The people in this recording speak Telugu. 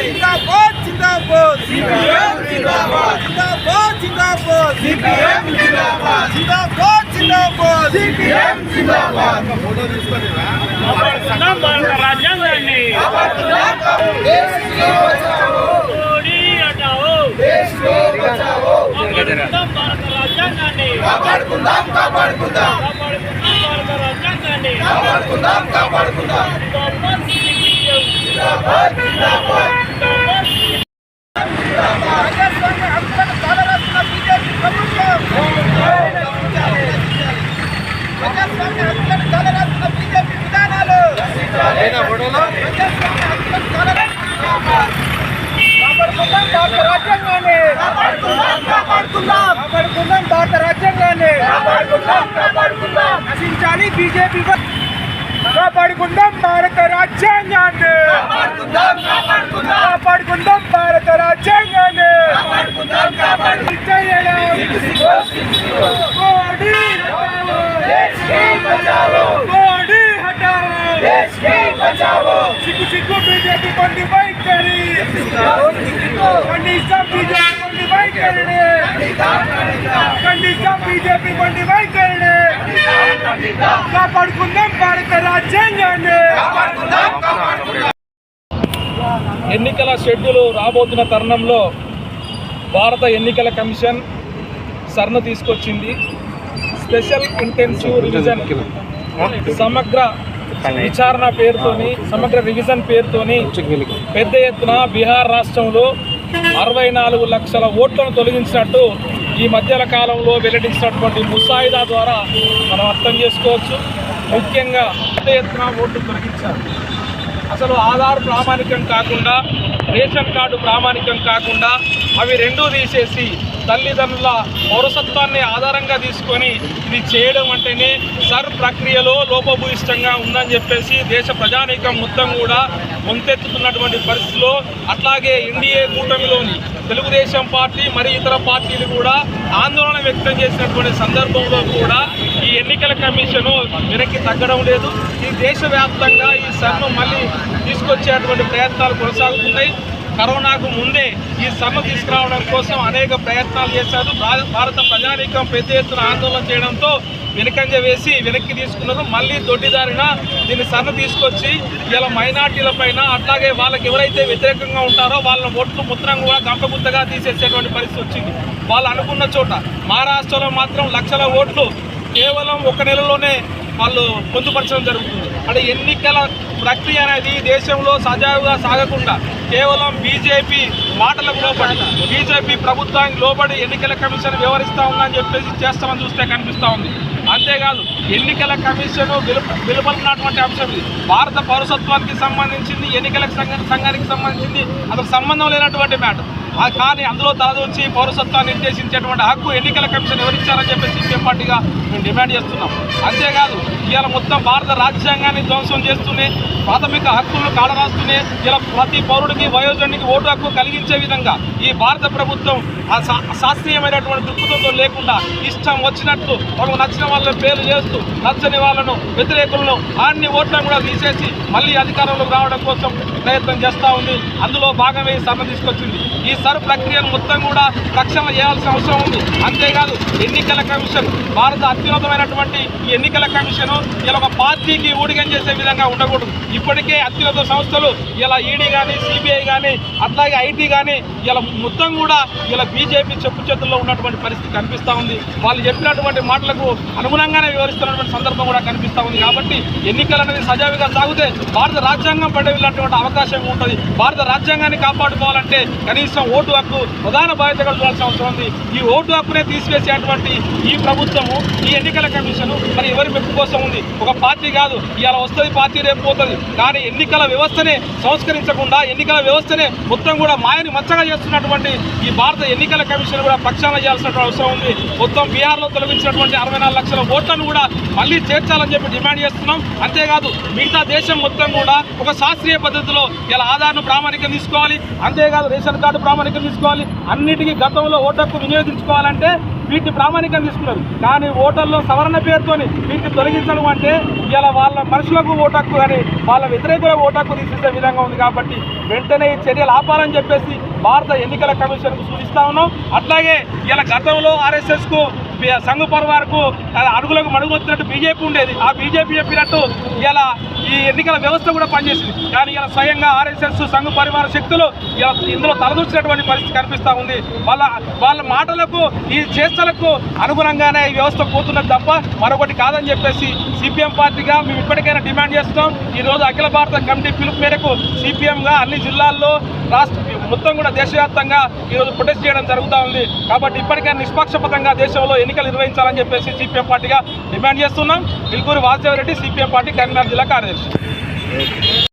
జిందాబాద్ జిందాబాద్ సిపిఎం జిందాబాద్ జిందాబాద్ జిందాబాద్. సిపిఎం జిందాబాద్. జిందాబాద్ జిందాబాద్. సిపిఎం జిందాబాద్. భారత రాజ్యాంగాన్ని మోడీ హటావో భారత రాజ్యాంగాన్ని భారత రాజ్యాంగాన్ని కాపాడుకుందాం జిందాబాద్. సిపిఎం జిందాబాద్. జిందాబాద్ జిందాబాద్ ప్రజాస్వామ్య హక్కులను కాలరాస్తున్న బీజేపీ ప్రభుత్వం ప్రజాస్వామ్య హక్కులను కాలరాస్తున్న బీజేపీ విధానాలు ప్రజాస్వామ్య హక్కులను కాలరాస్తున్న కాపాడుకుందాం భారత రాజ్యాంగాన్ని. కాపాడుకుందాం కాపాడుకుందాం. కాపాడుకుందాం భారత రాజ్యాంగాన్ని. కాపాడుకుందాం కాపాడుకుందాం. నశించాలి బీజేపీ కాపాడుకుందాం భారత రాజ్యాంగాన్ని. కాపాడుకుందాం భారత రాజ్యాంగాన్ని. కాపాడుకుందాం కాపాడుకుందాం. చేయడం మోడీ ఎన్నికల షెడ్యూల్ రాబోతున్న తరుణంలో భారత ఎన్నికల కమిషన్ సర్ను తీసుకొచ్చింది. స్పెషల్ ఇంటెన్సివ్ రివిజన్ సమగ్ర విచారణ పేరుతోని సమగ్ర రివిజన్ పేరుతోని పెద్ద ఎత్తున బీహార్ రాష్ట్రంలో అరవై నాలుగు లక్షల ఓట్లను తొలగించినట్టు ఈ మధ్యల కాలంలో వెల్లడించినటువంటి ముసాయిదా ద్వారా మనం అర్థం చేసుకోవచ్చు. ముఖ్యంగా పెద్ద ఎత్తున ఓట్లు తొలగించారు. అసలు ఆధార్ ప్రామాణికం కాకుండా రేషన్ కార్డు ప్రామాణికం కాకుండా అవి రెండూ తీసేసి తల్లిదండ్రుల పౌరసత్వాన్ని ఆధారంగా తీసుకొని ఇది చేయడం అంటేనే సర్ ప్రక్రియలో లోపభూయిష్టంగా ఉందని చెప్పేసి దేశ ప్రజానీకం మొత్తం కూడా వంతెత్తుతున్నటువంటి పరిస్థితిలో అట్లాగే ఎన్డీఏ కూటమిలోని తెలుగుదేశం పార్టీ మరియు ఇతర పార్టీలు కూడా ఆందోళన వ్యక్తం చేసినటువంటి సందర్భంలో కూడా ఈ ఎన్నికల కమిషను వెనక్కి తగ్గడం లేదు. ఈ దేశవ్యాప్తంగా ఈ సమ్మె మళ్ళీ తీసుకొచ్చేటువంటి ప్రయత్నాలు కొనసాగుతున్నాయి. కరోనాకు ముందే ఈ సమ్మె తీసుకురావడం కోసం అనేక ప్రయత్నాలు చేశారు. భారత భారత ప్రజానీకం పెద్ద ఎత్తున ఆందోళన చేయడంతో వెనుకంజ వేసి వెనక్కి తీసుకున్నారు. మళ్ళీ దొడ్డిదారిన దీన్ని సన్న తీసుకొచ్చి ఇలా మైనార్టీల పైన అట్లాగే వాళ్ళకి ఎవరైతే వ్యతిరేకంగా ఉంటారో వాళ్ళ ఓట్లు ముద్రం కూడా గంపగుత్తగా తీసేసేటువంటి పరిస్థితి వచ్చింది. వాళ్ళు అనుకున్న చోట మహారాష్ట్రలో మాత్రం లక్షల ఓట్లు కేవలం ఒక నెలలోనే వాళ్ళు పొందుపరచడం జరుగుతుంది. అంటే ఎన్నికల ప్రక్రియ అనేది దేశంలో సజావుగా సాగకుండా కేవలం బీజేపీ మాటలకు లోబడి బీజేపీ ప్రభుత్వానికి లోబడి ఎన్నికల కమిషన్ వివరిస్తూ ఉందని చెప్పేసి చేస్తామని చూస్తే కనిపిస్తూ ఉంది. అంతేకాదు ఎన్నికల కమిషన్ విలుప అంశం ఇది. భారత పౌరసత్వానికి సంబంధించింది ఎన్నికల సంఘ సంఘానికి సంబంధించింది అసలు సంబంధం లేనటువంటి మ్యాటర్. కానీ అందులో తలదూర్చి పౌరసత్వాన్ని నిర్దేశించేటువంటి హక్కు ఎన్నికల కమిషన్ ఎవరిచ్చారని చెప్పేసి సీపీఎం పార్టీగా మేము డిమాండ్ చేస్తున్నాం. అంతేకాదు ఇవాళ మొత్తం భారత రాజ్యాంగాన్ని ధ్వంసం చేస్తూనే ప్రాథమిక హక్కులను కాలరాస్తూనే ఇలా ప్రతి పౌరుడికి వయోజనుడికి ఓటు హక్కు కలిగించే విధంగా ఈ భారత ప్రభుత్వం ఆ శా- శాస్త్రీయమైనటువంటి దృక్పథంతో లేకుండా ఇష్టం వచ్చినట్టు వాళ్ళకు నచ్చిన వాళ్ళ పేరు చేస్తూ నచ్చని వాళ్ళను వ్యతిరేకులను అన్ని ఓట్లను కూడా తీసేసి మళ్ళీ అధికారంలోకి రావడం కోసం ప్రయత్నం చేస్తూ ఉంది. అందులో భాగమే ఈ సభ తీసుకొచ్చింది. ఈ సర్ ప్రక్రియను మొత్తం కూడా రక్షణ చేయాల్సిన అవసరం ఉంది. అంతేకాదు ఎన్నికల కమిషన్ భారత అత్యున్నతమైనటువంటి ఈ ఎన్నికల కమిషన్ ఇలా ఒక పార్టీకి ఊడిగం చేసే విధంగా ఉండకూడదు. ఇప్పటికే అత్యున్నత సంస్థలు ఇలా ఈడీ కానీ సిబిఐ కానీ అట్లాగే ఐటీ కానీ ఇలా మొత్తం కూడా ఇలా బీజేపీ చెప్పు చేతుల్లో ఉన్నటువంటి పరిస్థితి కనిపిస్తూ ఉంది. వాళ్ళు చెప్పినటువంటి మాటలకు అనుగుణంగానే వివరిస్తున్నటువంటి సందర్భం కూడా కనిపిస్తూ ఉంది. కాబట్టి ఎన్నికలు అనేది సజావుగా సాగితే భారత రాజ్యాంగం పడే వెళ్ళినటువంటి అవకాశం ఉంటుంది. భారత రాజ్యాంగాన్ని కాపాడుకోవాలంటే కనీసం ఓటు హక్కు ప్రధాన బాధ్యతగా చూడాల్సిన అవసరం ఉంది. ఈ ఓటు హక్కునే తీసివేసేటువంటి ఈ ప్రభుత్వము ఈ ఎన్నికల కమిషన్ మరి ఎవరి మెప్పు కోసం ఉంది? ఒక పార్టీ కాదు. ఇవాళ వస్తుంది పార్టీ రేపు పోతుంది. కానీ ఎన్నికల వ్యవస్థనే సంస్కరించకుండా ఎన్నికల వ్యవస్థనే మొత్తం కూడా మాయని మచ్చగా చేస్తున్నటువంటి ఈ భారత ఎన్నికల కమిషన్ కూడా ప్రక్షాళన చేయాల్సినటువంటి అవసరం ఉంది. మొత్తం బీహార్లో తొలగించినటువంటి అరవై నాలుగు లక్షల ఓట్లను కూడా మళ్ళీ చేర్చాలని చెప్పి డిమాండ్ చేస్తున్నాం. అంతేకాదు మిగతా దేశం మొత్తం కూడా ఒక శాస్త్రీయ పద్ధతిలో ఇలా ఆధార్ను ప్రామాణికం తీసుకోవాలి. అంతేకాదు రేషన్ కార్డు ప్రామాణికం తీసుకోవాలి. అన్నిటికీ గతంలో ఓటర్కు వినియోగించుకోవాలంటే వీటిని ప్రామాణికం తీసుకున్నారు. కానీ ఓటర్లో సవరణ పేరుతోని వీటిని తొలగించడం అంటే ఇలా వాళ్ళ మనుషులకు ఓటక్కు కానీ వాళ్ళ వ్యతిరేకుల ఓటక్కు తీసేసే విధంగా ఉంది కాబట్టి వెంటనే ఈ చర్యలు ఆపాలని చెప్పేసి భారత ఎన్నికల కమిషన్కు సూచిస్తా ఉన్నాం. అట్లాగే ఇలా గతంలో ఆర్ఎస్ఎస్కు సంఘ పరివారకు అడుగులకు మడుగుతున్నట్టు బీజేపీ ఉండేది. ఆ బీజేపీ చెప్పినట్టు ఇలా ఈ ఎన్నికల వ్యవస్థ కూడా పనిచేసింది. కానీ ఇలా స్వయంగా ఆర్ఎస్ఎస్ సంఘ పరివార శక్తులు ఇలా ఇందులో తలదూర్చినటువంటి పరిస్థితి కనిపిస్తూ ఉంది. వాళ్ళ వాళ్ళ మాటలకు ఈ చేష్టలకు అనుగుణంగానే ఈ వ్యవస్థ పోతున్నది తప్ప మరొకటి కాదని చెప్పేసి సిపిఎం పార్టీగా మేము ఇప్పటికైనా డిమాండ్ చేస్తున్నాం. ఈరోజు అఖిల భారత కమిటీ పిలుపు మేరకు సిపిఎంగా అన్ని జిల్లాల్లో రాష్ట్ర మొత్తం కూడా దేశవ్యాప్తంగా ఈరోజు ప్రొటెస్ట్ చేయడం జరుగుతూ ఉంది. కాబట్టి ఇప్పటికైనా నిష్పక్షపాతంగా దేశంలో ఎన్నికలు నిర్వహించాలని చెప్పేసి సిపిఎం పార్టీగా డిమాండ్ చేస్తున్నాం. పిల్కూరు వాసుదేవరెడ్డి సిపిఎం పార్టీ కరీంనగర్ జిల్లా కార్యదర్శి.